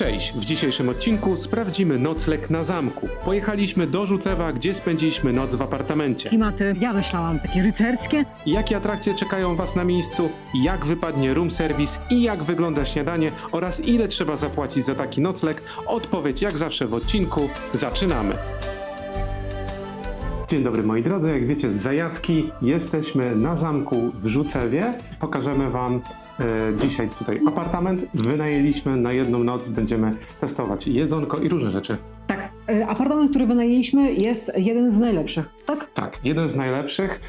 Cześć! W dzisiejszym odcinku sprawdzimy nocleg na zamku. Pojechaliśmy do Rzucewa, gdzie spędziliśmy noc w apartamencie. Klimaty, ja myślałam, takie rycerskie. Jakie atrakcje czekają Was na miejscu, jak wypadnie room service i jak wygląda śniadanie oraz ile trzeba zapłacić za taki nocleg? Odpowiedź jak zawsze w odcinku. Zaczynamy! Dzień dobry moi drodzy, jak wiecie z zajawki jesteśmy na zamku w Rzucewie. Pokażemy Wam dzisiaj tutaj apartament. Wynajęliśmy na jedną noc, będziemy testować jedzonko i różne rzeczy. Tak, e, apartament, który wynajęliśmy jest jeden z najlepszych, tak? Tak, jeden z najlepszych.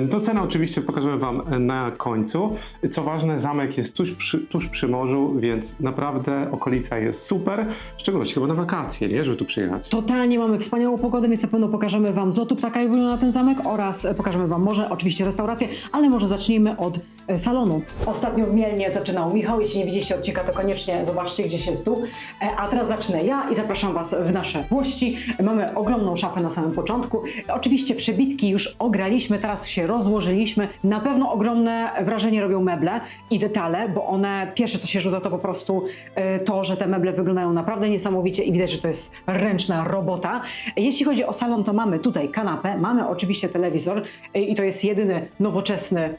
Ym, To cena oczywiście pokażemy Wam na końcu. Co ważne, zamek jest tuż przy, tuż przy morzu, więc naprawdę okolica jest super. W szczególności chyba na wakacje, nie? Żeby tu przyjechać. Totalnie mamy wspaniałą pogodę, więc na pewno pokażemy Wam z lotu ptaka, jak wygląda ten zamek oraz e, pokażemy Wam może oczywiście restaurację, ale może zacznijmy od e, salonu. Ostatnio w Mielnie zaczynał Michał, jeśli nie widzieliście odcinka, to koniecznie zobaczcie, gdzie się tu. E, A teraz zacznę ja i zapraszam Was w nasze włości. Mamy ogromną szafę na samym początku. Oczywiście przebitki już ograliśmy, teraz się rozłożyliśmy. Na pewno ogromne wrażenie robią meble i detale, bo one, pierwsze co się rzuca to po prostu e, to, że te meble wyglądają naprawdę niesamowicie i widać, że to jest ręczna robota. Jeśli chodzi o salon, to mamy tutaj kanapę, mamy oczywiście telewizor e, i to jest jedyny nowoczesny,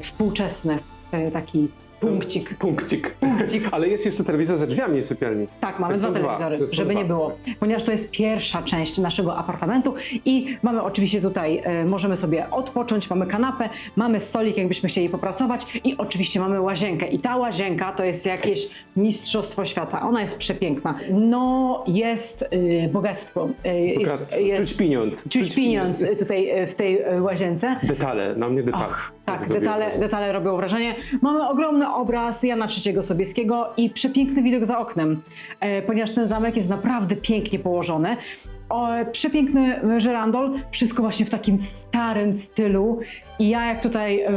współczesny e, taki punkcik. Punkcik. Punkcik. Ale jest jeszcze telewizor ze drzwiami sypialni. Tak, mamy Tak, dwa dwa. telewizory, są żeby dwa, nie było. Ponieważ to jest pierwsza część naszego apartamentu i mamy oczywiście tutaj, e, możemy sobie odpocząć, mamy kanapę, mamy stolik, jakbyśmy chcieli popracować i oczywiście mamy łazienkę. I ta łazienka to jest jakieś mistrzostwo świata. Ona jest przepiękna. No, jest y, bogactwo. Y, Bogactwo. Czuć pieniądz. Czuć pieniądz y, tutaj y, w tej y, łazience. Detale, na mnie detale. Ach, tak, detale, detale robią wrażenie. Mamy obraz Jana III Sobieskiego i przepiękny widok za oknem, e, ponieważ ten zamek jest naprawdę pięknie położony. O, przepiękny żerandol, wszystko właśnie w takim starym stylu. I ja jak tutaj e,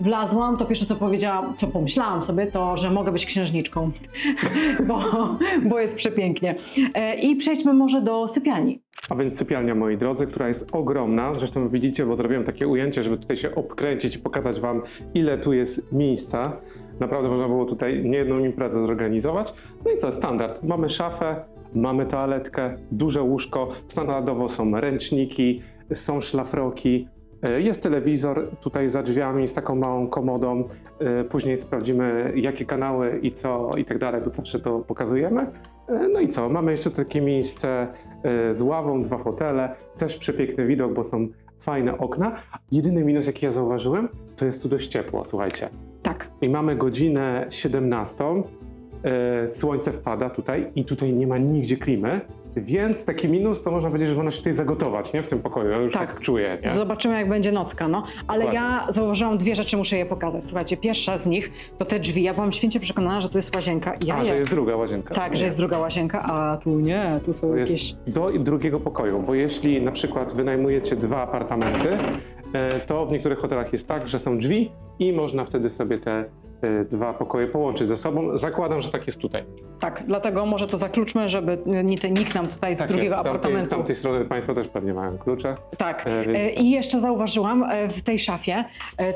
wlazłam, to pierwsze co powiedziałam, co pomyślałam sobie, to, że mogę być księżniczką, bo, bo jest przepięknie. E, I przejdźmy może do sypialni. A więc sypialnia, moi drodzy, która jest ogromna. Zresztą widzicie, bo zrobiłem takie ujęcie, żeby tutaj się obkręcić i pokazać Wam, ile tu jest miejsca. Naprawdę można było tutaj niejedną imprezę zorganizować. No i co, standard. Mamy szafę, mamy toaletkę, duże łóżko. Standardowo są ręczniki, są szlafroki. E, Jest telewizor tutaj za drzwiami z taką małą komodą. E, Później sprawdzimy, jakie kanały i co i tak dalej, bo zawsze to pokazujemy. E, No i co? Mamy jeszcze takie miejsce z ławą, dwa fotele, też przepiękny widok, bo są fajne okna. Jedyny minus, jaki ja zauważyłem, to jest tu dość ciepło, słuchajcie. Tak, I mamy godzinę 17, e, słońce wpada tutaj i tutaj nie ma nigdzie klimy, więc taki minus to można powiedzieć, że można się tutaj zagotować, nie? W tym pokoju, ja już tak, Tak. czuję, nie? Zobaczymy, jak będzie nocka, no. Ale Dokładnie. ja zauważyłam dwie rzeczy, muszę je pokazać. Słuchajcie, pierwsza z nich to te drzwi. Ja byłam święcie przekonana, że to jest łazienka. Ja A, je... że jest druga łazienka. Tak, że jest druga łazienka, a tu nie, tu są To jakieś... do drugiego pokoju, bo jeśli na przykład wynajmujecie dwa apartamenty, e, to w niektórych hotelach jest tak, że są drzwi i można wtedy sobie te dwa pokoje połączyć ze sobą. Zakładam, że tak jest tutaj. Tak, dlatego może to zakluczmy, żeby nikt, nam tutaj z Tak drugiego jest. Apartamentu... tamtej strony Państwo też pewnie mają klucze. Tak. E, więc E. I jeszcze zauważyłam e, w tej szafie,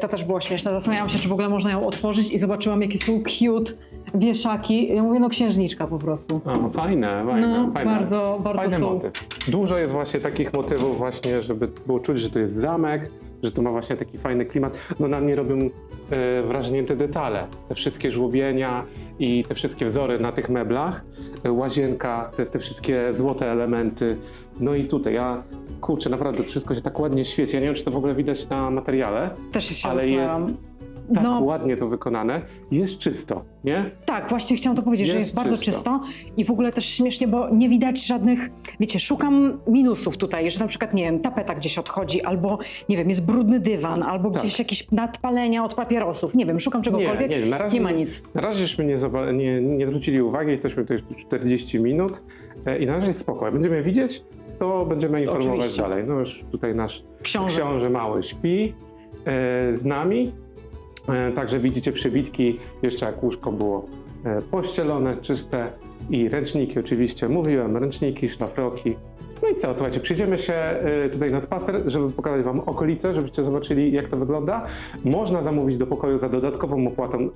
to też było śmieszne, zastanawiałam się, czy w ogóle można ją otworzyć i zobaczyłam, jakie są cute wieszaki. Ja mówię, no księżniczka po prostu. O, fajne, fajne, No, fajne. bardzo, bardzo Fajny są... motyw. Dużo jest właśnie takich motywów właśnie, żeby było czuć, że to jest zamek, że to ma właśnie taki fajny klimat. No na mnie robią e, wrażenie te detale, te wszystkie żłobienia i te wszystkie wzory na tych meblach, e, łazienka, te, te wszystkie złote elementy. No i tutaj ja, kurczę, naprawdę to wszystko się tak ładnie świeci. Ja nie wiem, czy to w ogóle widać na materiale, Też się ale jest tak No, ładnie to wykonane. Jest czysto, nie? Tak, właśnie chciałam to powiedzieć, że Jest jest bardzo czysto. czysto i w ogóle też śmiesznie, bo nie widać żadnych, wiecie, szukam minusów tutaj, że na przykład, nie wiem, tapeta gdzieś odchodzi, albo, nie wiem, jest brudny dywan, albo Tak. gdzieś jakieś nadpalenia od papierosów, nie wiem, szukam czegokolwiek, Nie, nie, na razie nie ma nic. Na razie żeśmy nie, nie, nie zwrócili uwagi, jesteśmy tutaj już 40 minut e, i na razie jest spokojnie. Będziemy widzieć, to będziemy informować Oczywiście. dalej. No już tutaj nasz Książę. książę mały śpi e, z nami. E, także widzicie przybitki, jeszcze jak łóżko było e, pościelone, czyste i ręczniki oczywiście. Mówiłem, ręczniki, szlafroki. No i co, słuchajcie, przyjdziemy się y, tutaj na spacer, żeby pokazać Wam okolice, żebyście zobaczyli, jak to wygląda. Można zamówić do pokoju za dodatkową opłatą y,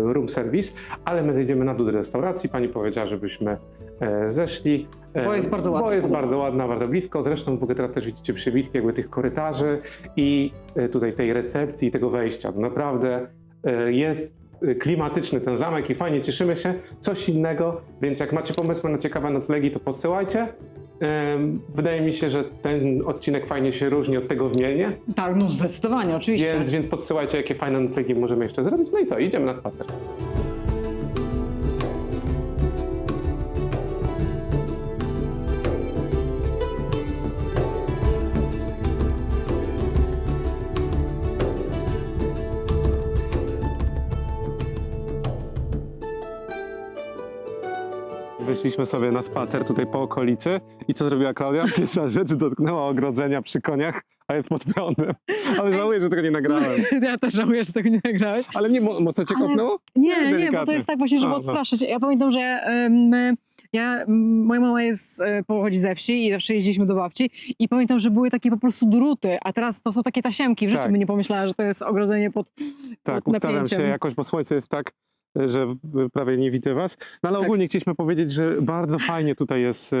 room service, ale my zejdziemy na dół do restauracji. Pani powiedziała, żebyśmy e, zeszli. e, Bo jest bardzo ładna. Bo jest bardzo ładna, bardzo blisko. Zresztą w ogóle teraz też widzicie przybitki jakby tych korytarzy i e, tutaj tej recepcji i tego wejścia. Naprawdę jest klimatyczny ten zamek i fajnie cieszymy się. Coś innego, więc jak macie pomysły na ciekawe noclegi, to podsyłajcie. Wydaje mi się, że ten odcinek fajnie się różni od tego w Mielnie, Tak, no zdecydowanie, oczywiście. więc, więc podsyłajcie, jakie fajne noclegi możemy jeszcze zrobić. No i co, idziemy na spacer. Wyszliśmy sobie na spacer tutaj po okolicy i co zrobiła Klaudia? Pierwsza rzecz dotknęła ogrodzenia przy koniach, a jest pod prądem. Ale żałuję, że tego nie nagrałem. Ja też żałuję, że tego nie nagrałeś. Ale nie, mo- mocno cię Ale- kopnęło? Nie, nie, bo to jest tak właśnie, żeby A, no. odstraszyć. Ja pamiętam, że em, ja, m, moja mama jest, e, pochodzi ze wsi i zawsze jeździliśmy do babci i pamiętam, że były takie po prostu druty, a teraz to są takie tasiemki. W życiu Tak. bym nie pomyślała, że to jest ogrodzenie pod, Tak, pod ustawiam się napięciem. jakoś, bo słońce jest tak, że prawie nie widzę was. No ale Tak. ogólnie chcieliśmy powiedzieć, że bardzo fajnie tutaj jest e,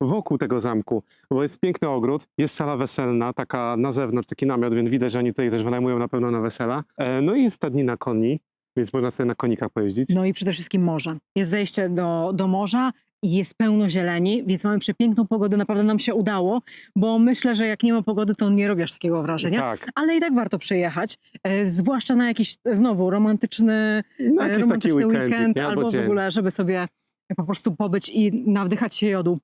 wokół tego zamku, bo jest piękny ogród, jest sala weselna, taka na zewnątrz, taki namiot, więc widać, że oni tutaj też wynajmują na pewno na wesela. E, No i jest stadnina koni, więc można sobie na konikach pojeździć. No i przede wszystkim morze. Jest zejście do, do morza i jest pełno zieleni, więc mamy przepiękną pogodę. Naprawdę nam się udało, bo myślę, że jak nie ma pogody, to nie robisz takiego wrażenia. Tak, Ale i tak warto przyjechać, e, zwłaszcza na jakiś, znowu, romantyczny, no e, jakiś taki romantyczny weekend, weekend nie? albo albo w ogóle, żeby sobie po prostu pobyć i nawdychać się jodu.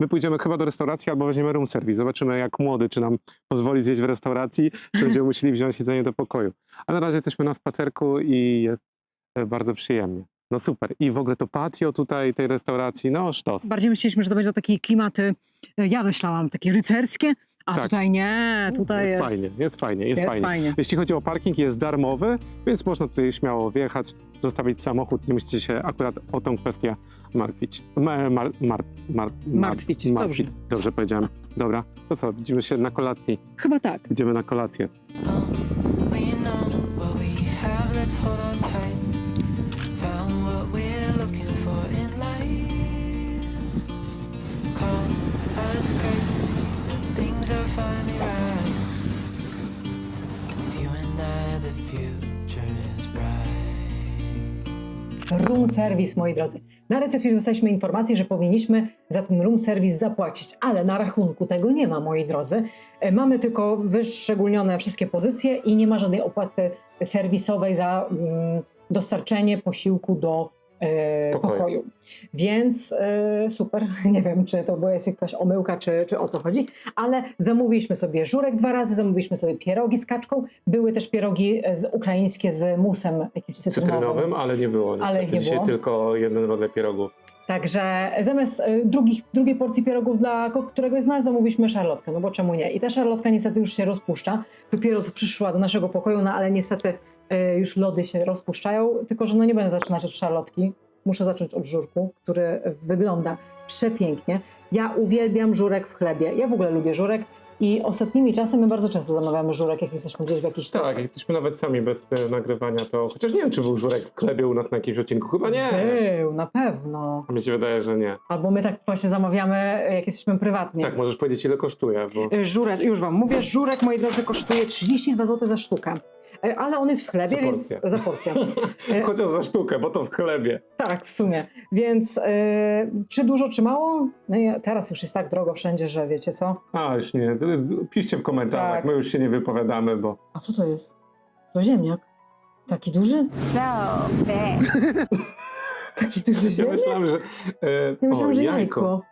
My pójdziemy chyba do restauracji albo weźmiemy room service. Zobaczymy jak młody, czy nam pozwoli zjeść w restauracji, czy będziemy musieli wziąć jedzenie do pokoju. A na razie jesteśmy na spacerku i jest e, bardzo przyjemnie. No super. I w ogóle to patio tutaj tej restauracji, no sztos. Bardziej myśleliśmy, że to będą takie klimaty, e, ja myślałam, takie rycerskie, a Tak. tutaj nie, tutaj jest, fajnie, jest fajnie, jest, jest fajnie. fajnie. Jeśli chodzi o parking, jest darmowy, więc można tutaj śmiało wjechać, zostawić samochód. Nie musicie się akurat o tą kwestię martwić. Ma, mar, mar, mar, Martwić, martwić. Dobrze powiedziałem. Dobra, to co, widzimy się na kolacji. Chyba tak. Idziemy na kolację. We know what we have, let's hold on tight. Room service, moi drodzy. Na recepcji dostaliśmy informację, że powinniśmy za ten room service zapłacić, ale na rachunku tego nie ma, moi drodzy. E, Mamy tylko wyszczególnione wszystkie pozycje i nie ma żadnej opłaty serwisowej za mm, dostarczenie posiłku do Pokoju. pokoju. Więc e, super, nie wiem, czy to była jest jakaś omyłka, czy, czy o co chodzi, ale zamówiliśmy sobie żurek dwa razy, zamówiliśmy sobie pierogi z kaczką, były też pierogi e, z, ukraińskie z musem jakimś cytrynowym. cytrynowym, ale nie było niestety. Ale nie Dzisiaj było. tylko jeden rodzaj pierogów. Także zamiast drugich, drugiej porcji pierogów dla któregoś z nas zamówiliśmy szarlotkę, no bo czemu nie? I ta szarlotka niestety już się rozpuszcza. Dopiero co przyszła do naszego pokoju, no ale niestety już lody się rozpuszczają, tylko że no nie będę zaczynać od szarlotki. Muszę zacząć od żurku, który wygląda przepięknie. Ja uwielbiam żurek w chlebie. Ja w ogóle lubię żurek i ostatnimi czasy my bardzo często zamawiamy żurek, jak jesteśmy gdzieś w jakiś Tak, jak jesteśmy nawet sami bez e, nagrywania, to chociaż nie wiem, czy był żurek w chlebie u nas na jakimś odcinku. Chyba nie. Był, na pewno. Mi się wydaje, że nie. Albo my tak właśnie zamawiamy, jak jesteśmy prywatnie. Tak, możesz powiedzieć, ile kosztuje, bo Y, Żurek, już wam mówię, żurek, moi drodzy, kosztuje 32 zł za sztukę. Y, Ale on jest w chlebie, Za więc za porcję. Y, chociaż za sztukę, bo to w chlebie. tak, w sumie. Więc y, czy dużo, czy mało? No i teraz już jest tak drogo wszędzie, że wiecie co? A, już nie, to jest, piszcie w komentarzach, Tak. my już się nie wypowiadamy, bo A co to jest? To ziemniak. Taki duży? So big. Taki duży ja ziemniak? myślałem, że... E, Ja myślałam, o, że jajko.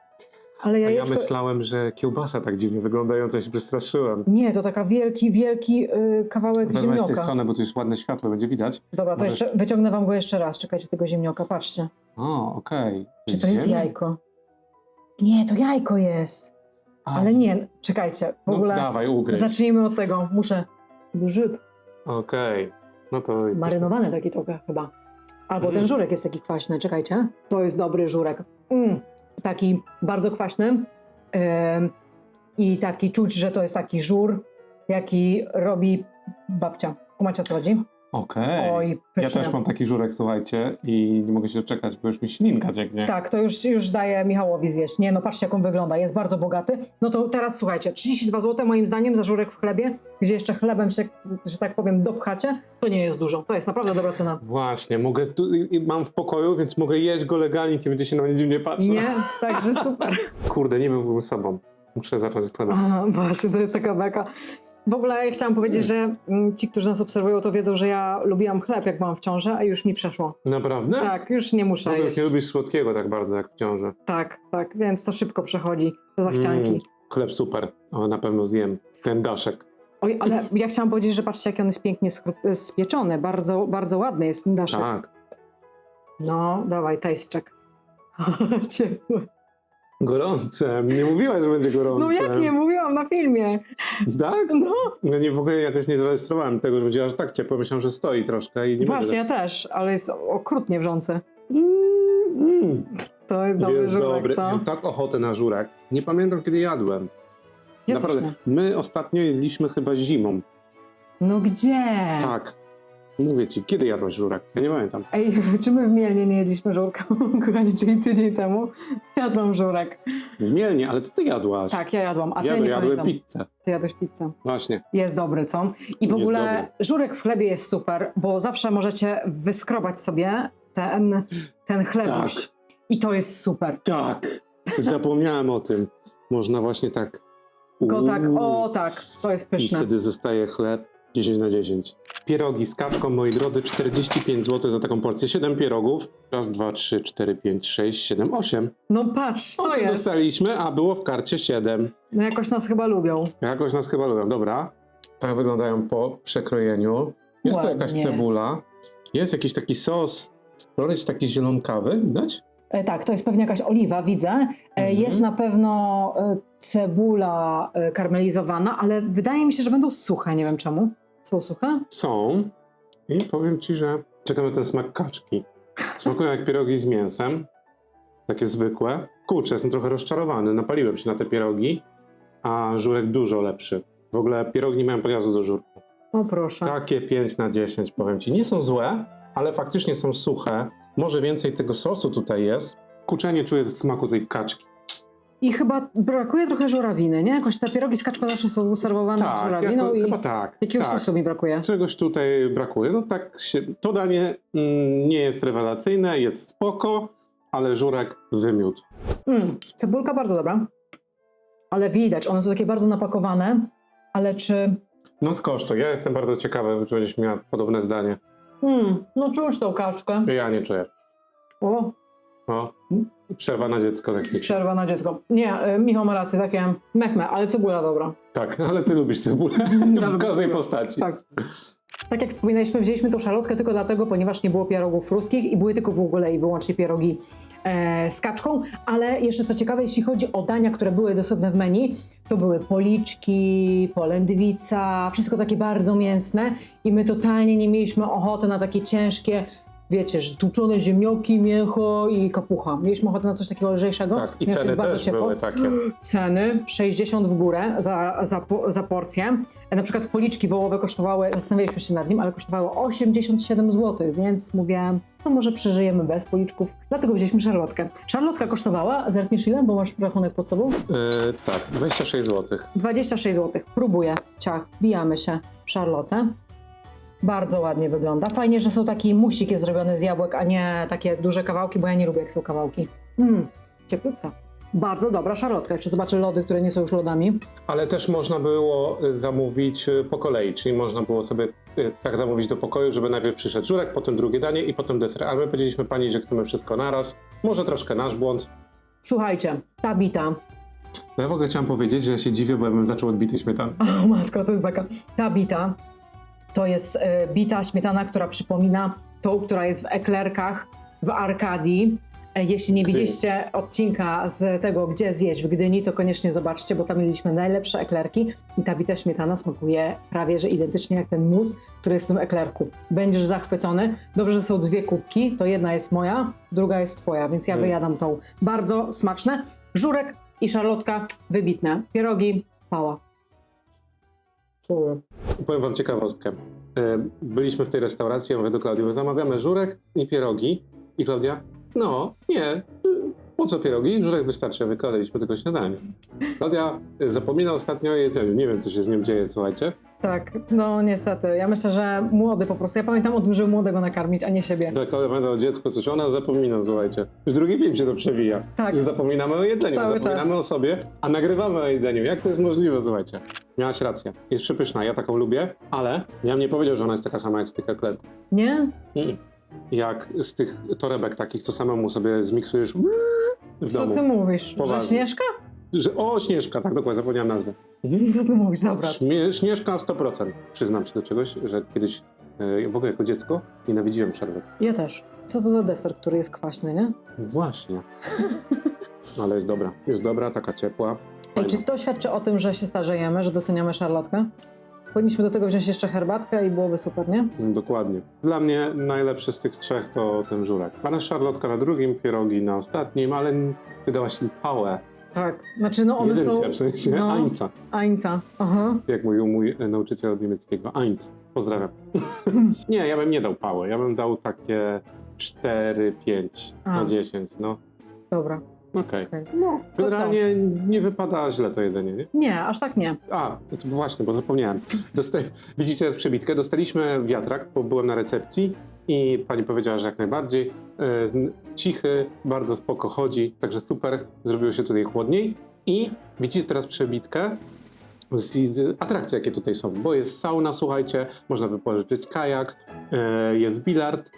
Ale ja jajeczko... myślałem, że kiełbasa tak dziwnie wyglądająca, się przestraszyłem. Nie, to taka wielki, wielki y, kawałek Wezmę z tej ziemnioka. strony, bo tu jest ładne światło, będzie widać. Dobra, to Możesz- jeszcze wyciągnę wam go jeszcze raz. Czekajcie tego ziemnioka, patrzcie. O, okej. Czy to jest jajko? Nie, to jajko jest. Ale nie, czekajcie, w No, ogóle dawaj, ugryź. zacznijmy od tego. Muszę. Grzyb. Okej. No to jest... Marynowany taki trochę chyba. Albo Mhm. ten żurek jest taki kwaśny, czekajcie. To jest dobry żurek. Mm, taki bardzo kwaśny. Ym, I taki czuć, że to jest taki żur, jaki robi babcia. Kumacie co chodzi? Okej. Oj, Ja pyszne. też mam taki żurek, słuchajcie, i nie mogę się doczekać, bo już mi ślinka cieknie. Tak, to już, już daję Michałowi zjeść. Nie no, patrzcie jak on wygląda, jest bardzo bogaty. No to teraz słuchajcie, 32 zł moim zdaniem za żurek w chlebie, gdzie jeszcze chlebem się, że tak powiem, dopchacie, to nie jest dużo. To jest naprawdę dobra cena. Właśnie, mogę tu, i- mam w pokoju, więc mogę jeść go legalnie, nie będzie się na mnie dziwnie patrzył. Nie? Także super. Kurde, nie byłbym sobą. Muszę zacząć od chleba. Aha, właśnie, to jest taka beka. W ogóle ja chciałam powiedzieć, że mm, ci, którzy nas obserwują, to wiedzą, że ja lubiłam chleb, jak byłam w ciąży, a już mi przeszło. Naprawdę? Tak, już nie muszę No to już jeść. nie lubisz słodkiego tak bardzo jak w ciąży. Tak, tak, więc to szybko przechodzi do zachcianki. Mm, chleb super, o, na pewno zjem. Ten daszek. Oj, ale ja chciałam powiedzieć, że patrzcie, jak on jest pięknie skru- spieczony. Bardzo, bardzo ładny jest ten daszek. Tak. No, dawaj, tajszczek. Ciepły. Gorące. Nie mówiłaś, że będzie gorące. No jak nie, mówiłam na filmie. Tak? No, No nie, w ogóle jakoś nie zarejestrowałem tego, że będzie aż tak ciepło. Myślałem, że stoi troszkę i nie właśnie, ja też, ale jest okrutnie wrzący. Mm, mm. To jest dobry Jest żurek, dobry. co? Miałem tak ochotę na żurek. Nie pamiętam, kiedy jadłem. Ja Naprawdę. My ostatnio jedliśmy chyba zimą. No gdzie? Tak. Mówię ci, kiedy jadłaś żurek? Ja nie pamiętam. Ej, czy my w Mielnie nie jedliśmy żurka? Kochani, czyli tydzień temu jadłam żurek. W Mielnie, ale to ty jadłaś. Tak, ja jadłam, a ty ja nie jadłem pamiętam. pizzę. Ty jadłeś pizzę. Właśnie. Jest dobry, co? I w Jest ogóle dobry. żurek w chlebie jest super, bo zawsze możecie wyskrobać sobie ten, ten chlebuś. Tak. I to jest super. Tak. Zapomniałem o tym. Można właśnie tak. Go tak, Uuu. o tak, to jest I pyszne. wtedy zostaje chleb 10 na 10. Pierogi z kaczką, moi drodzy, 45 zł za taką porcję. 7 pierogów. Raz, dwa, trzy, cztery, pięć, sześć, siedem, osiem. No patrz, co jest? dostaliśmy, a było w karcie 7. No jakoś nas chyba lubią. Jakoś nas chyba lubią. Dobra. Tak wyglądają po przekrojeniu. Jest tu jakaś Ładnie. cebula. Jest jakiś taki sos. Kolor jest taki zielonkawy, widać? E, tak, to jest pewnie jakaś oliwa, widzę. E, Mhm. Jest na pewno e, cebula e, karmelizowana, ale wydaje mi się, że będą suche, nie wiem czemu. Są suche? Są. I powiem ci, że czekam na ten smak kaczki. Smakują jak pierogi z mięsem. Takie zwykłe. Kurczę, jestem trochę rozczarowany. Napaliłem się na te pierogi, a żurek dużo lepszy. W ogóle pierogi nie mają podjazdu do żurku. O proszę. Takie 5 na 10 powiem ci. Nie są złe, ale faktycznie są suche. Może więcej tego sosu tutaj jest. Kurczę, ja nie czuję smaku tej kaczki. I chyba brakuje trochę żurawiny, nie? Jakoś te pierogi z kaczką zawsze są serwowane z Tak, żurawiną jako, i chyba tak. jakiegoś tak. sosu mi brakuje. Czegoś tutaj brakuje. No tak się, to danie mm, nie jest rewelacyjne, jest spoko, ale żurek wymiótł. Mm, cebulka bardzo dobra, ale widać, one są takie bardzo napakowane, ale czy... No skosztuj, ja jestem bardzo ciekawy, czy będziesz miała podobne zdanie. Mm, no czuć tą kaczkę. Ja nie czuję. O, No, przerwa na dziecko chwilę. przerwa na dziecko. Nie, y, Michał ma rację, takie mechme, ale cebula dobra. Tak, ale ty lubisz cebulę. Ja w lubię każdej cebulę. postaci. Tak. Tak jak wspominaliśmy, wzięliśmy tą szalotkę tylko dlatego, ponieważ nie było pierogów ruskich i były tylko w ogóle i wyłącznie pierogi e, z kaczką. Ale jeszcze co ciekawe, jeśli chodzi o dania, które były dostępne w menu, to były policzki, polędwica, wszystko takie bardzo mięsne i my totalnie nie mieliśmy ochoty na takie ciężkie, wiecie, że tłuczone ziemnioki, mięcho i kapucha. Mieliśmy ochotę na coś takiego lżejszego, Tak, i ceny bardzo też ciepło były takie. ceny 60 w górę za, za, za porcję. Na przykład policzki wołowe kosztowały, zastanawialiśmy się nad nim, ale kosztowały 87 zł, więc mówię, no może przeżyjemy bez policzków. Dlatego wzięliśmy szarlotkę. Szarlotka kosztowała, zerkniesz ile, bo masz rachunek pod sobą? Yy, tak, 26 zł. 26 zł. Próbuję. Ciach, wbijamy się w szarlotę. Bardzo ładnie wygląda. Fajnie, że są taki musik jest zrobiony z jabłek, a nie takie duże kawałki, bo ja nie lubię jak są kawałki. Mmm, cieplutka. Bardzo dobra szarlotka. Jeszcze zobaczę lody, które nie są już lodami. Ale też można było y, zamówić y, po kolei, czyli można było sobie y, tak zamówić do pokoju, żeby najpierw przyszedł żurek, potem drugie danie i potem deser. Ale my powiedzieliśmy pani, że chcemy wszystko naraz. Może troszkę nasz błąd. Słuchajcie, ta bita. No ja w ogóle chciałem powiedzieć, że ja się dziwię, bo ja bym zaczął od bitej śmietany. O matko, to jest beka. Ta bita to jest e, bita śmietana, która przypomina tą, która jest w eklerkach w Arkadii. E, Jeśli nie widzieliście odcinka z tego, gdzie zjeść w Gdyni, to koniecznie zobaczcie, bo tam mieliśmy najlepsze eklerki i ta bita śmietana smakuje prawie, że identycznie jak ten mus, który jest w tym eklerku. Będziesz zachwycony. Dobrze, że są dwie kubki, to jedna jest moja, druga jest twoja, więc ja Mm. wyjadam tą. Bardzo smaczne. Żurek i szarlotka wybitne. Pierogi, pała. Czuję. Powiem wam ciekawostkę. E, Byliśmy w tej restauracji, ja mówię do Klaudii, zamawiamy żurek i pierogi. I Klaudia, no, nie, po co pierogi? Żurek wystarczy, wykładaliśmy tylko śniadanie. Klaudia y, zapomina ostatnio o jedzeniu, nie wiem co się z nim dzieje, słuchajcie. Tak, no niestety. Ja myślę, że młody po prostu. Ja pamiętam o tym, żeby młodego nakarmić, a nie siebie. Tak, Klaudia pamięta o dziecku, coś ona zapomina, słuchajcie. Już drugi film się to przewija. Tak. Że zapominamy o jedzeniu, Cały zapominamy czas. o sobie, a nagrywamy o jedzeniu. Jak to jest możliwe, słuchajcie? Miałaś rację. Jest przepyszna, ja taką lubię, ale ja bym nie powiedział, że ona jest taka sama jak z tych eklerków. Nie? Mm. Jak z tych torebek takich, co samemu sobie zmiksujesz w Co domu. ty mówisz? Że Poważnie. Śnieżka? Że, o, Śnieżka, tak dokładnie, zapomniałem nazwę. Co ty mówisz? Dobra. Śmie, śnieżka 100%. Przyznam się do czegoś, że kiedyś e, w ogóle jako dziecko nienawidziłem szarlotki. Ja też. Co to za deser, który jest kwaśny, nie? Właśnie. Ale jest dobra. Jest dobra, taka ciepła. Ej, czy to świadczy o tym, że się starzejemy, że doceniamy szarlotkę? Powinniśmy do tego wziąć jeszcze herbatkę i byłoby super, nie? Dokładnie. Dla mnie najlepszy z tych trzech to ten żurek. Pana szarlotka na drugim, pierogi na ostatnim, ale ty dałaś im pałę. Tak. Znaczy, no one Jedynkę, są... w sensie no. Ańca. Ańca. Aha. Jak mówił mój nauczyciel od niemieckiego. Eins. Pozdrawiam. nie, ja bym nie dał pały. Ja bym dał takie 4, 5 A. na 10. No, Dobra. Okej. okej. No, to? Generalnie nie wypada źle to jedzenie, nie? Nie, aż tak nie. A, no to właśnie, bo zapomniałem. Dosta- Widzicie teraz przebitkę? Dostaliśmy wiatrak, bo byłem na recepcji i pani powiedziała, że jak najbardziej. E, n- Cichy, bardzo spoko chodzi, także super. Zrobiło się tutaj chłodniej. I widzicie teraz przebitkę z, z atrakcji, jakie tutaj są, bo jest sauna, słuchajcie, można wypożyczyć kajak, e, jest bilard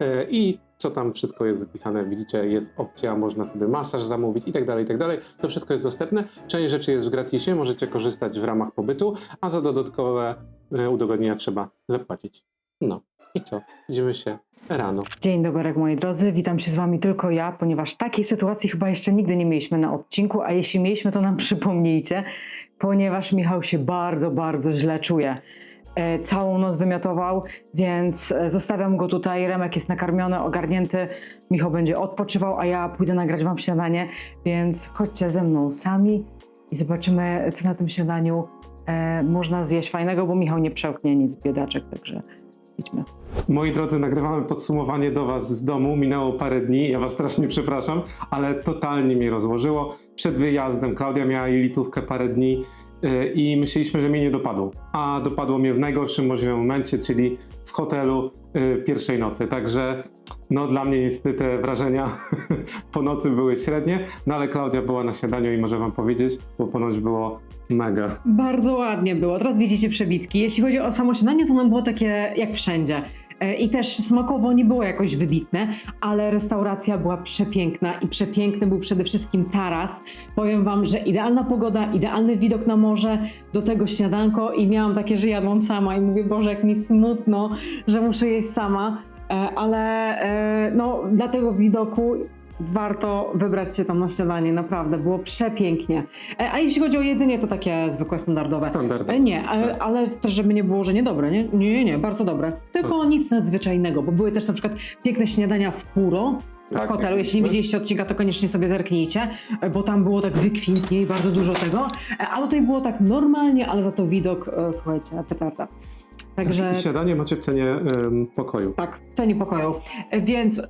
e, i co tam wszystko jest wypisane, widzicie, jest opcja, można sobie masaż zamówić i tak dalej, i tak dalej. To wszystko jest dostępne. Część rzeczy jest w gratisie, możecie korzystać w ramach pobytu, a za dodatkowe e, udogodnienia trzeba zapłacić. No i co? Widzimy się rano. Dzień dobry, moi drodzy. Witam się z wami tylko ja, ponieważ takiej sytuacji chyba jeszcze nigdy nie mieliśmy na odcinku, a jeśli mieliśmy, to nam przypomnijcie, ponieważ Michał się bardzo, bardzo źle czuje. E, całą noc wymiotował, więc e, zostawiam go tutaj. Remek jest nakarmiony, ogarnięty. Michał będzie odpoczywał, a ja pójdę nagrać wam śniadanie, więc chodźcie ze mną sami i zobaczymy, co na tym śniadaniu e, można zjeść fajnego, bo Michał nie przełknie nic, biedaczek, także idźmy. Moi drodzy, nagrywamy podsumowanie do Was z domu. Minęło parę dni, ja Was strasznie przepraszam, ale totalnie mnie rozłożyło. Przed wyjazdem Klaudia miała jelitówkę parę dni i myśleliśmy, że mnie nie dopadło. A dopadło mnie w najgorszym możliwym momencie, czyli w hotelu yy, pierwszej nocy. Także no dla mnie niestety te wrażenia po nocy były średnie, no ale Klaudia była na śniadaniu i może Wam powiedzieć, bo ponoć było mega. Bardzo ładnie było. Teraz widzicie przebitki. Jeśli chodzi o samo śniadanie, to nam było takie jak wszędzie. E, I też smakowo nie było jakoś wybitne, ale restauracja była przepiękna i przepiękny był przede wszystkim taras. Powiem wam, że idealna pogoda, idealny widok na morze, do tego śniadanko i miałam takie, że jadłam sama i mówię, Boże, jak mi smutno, że muszę jeść sama, E, ale e, no dla tego widoku warto wybrać się tam na śniadanie, naprawdę, było przepięknie. E, A jeśli chodzi o jedzenie, to takie zwykłe, standardowe. Standardowe. E, Nie, ale, Tak. ale też żeby nie było, że niedobre, nie? Nie, nie, nie, bardzo dobre. Tylko nic nadzwyczajnego, bo były też na przykład piękne śniadania w Puro, w Tak, hotelu. jak Jeśli nie widzieliście odcinka, to koniecznie sobie zerknijcie, e, bo tam było tak wykwintnie i bardzo dużo tego. A tutaj było tak normalnie, ale za to widok, słuchajcie, petarda. Także I śniadanie macie w cenie ym, pokoju. tak, w cenie pokoju. Więc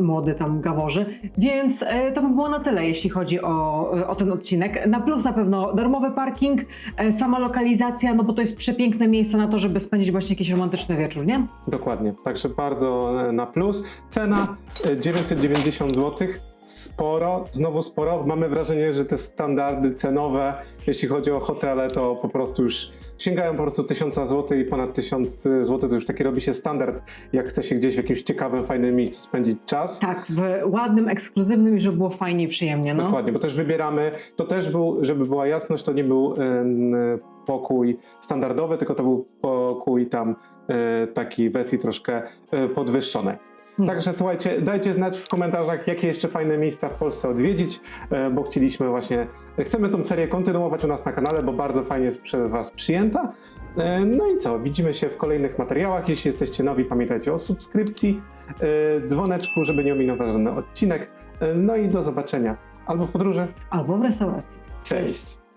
młody tam gaworzy. Więc e, to by było na tyle, jeśli chodzi o, o ten odcinek. Na plus na pewno darmowy parking, e, sama lokalizacja, no bo to jest przepiękne miejsce na to, żeby spędzić właśnie jakiś romantyczny wieczór, nie? Dokładnie, także bardzo e, na plus. Cena e, 990 zł, sporo, znowu sporo. Mamy wrażenie, że te standardy cenowe, jeśli chodzi o hotele, to po prostu już sięgają po prostu 1000 zł i ponad 1000 zł to już taki robi się standard, jak chce się gdzieś w jakimś ciekawym, fajnym miejscu spędzić czas. Tak, w ładnym, ekskluzywnym i żeby było fajnie i przyjemnie, no. Dokładnie, bo też wybieramy, to też był, żeby była jasność, to nie był em, pokój standardowy, tylko to był pokój tam e, taki wersji troszkę e, podwyższonej. Także słuchajcie, dajcie znać w komentarzach, jakie jeszcze fajne miejsca w Polsce odwiedzić, e, bo chcieliśmy właśnie, chcemy tą serię kontynuować u nas na kanale, bo bardzo fajnie jest przez Was przyjęta. E, No i co, widzimy się w kolejnych materiałach. Jeśli jesteście nowi, pamiętajcie o subskrypcji, e, dzwoneczku, żeby nie ominął Was żaden odcinek. No i do zobaczenia. albo w podróży. albo w restauracji. Cześć!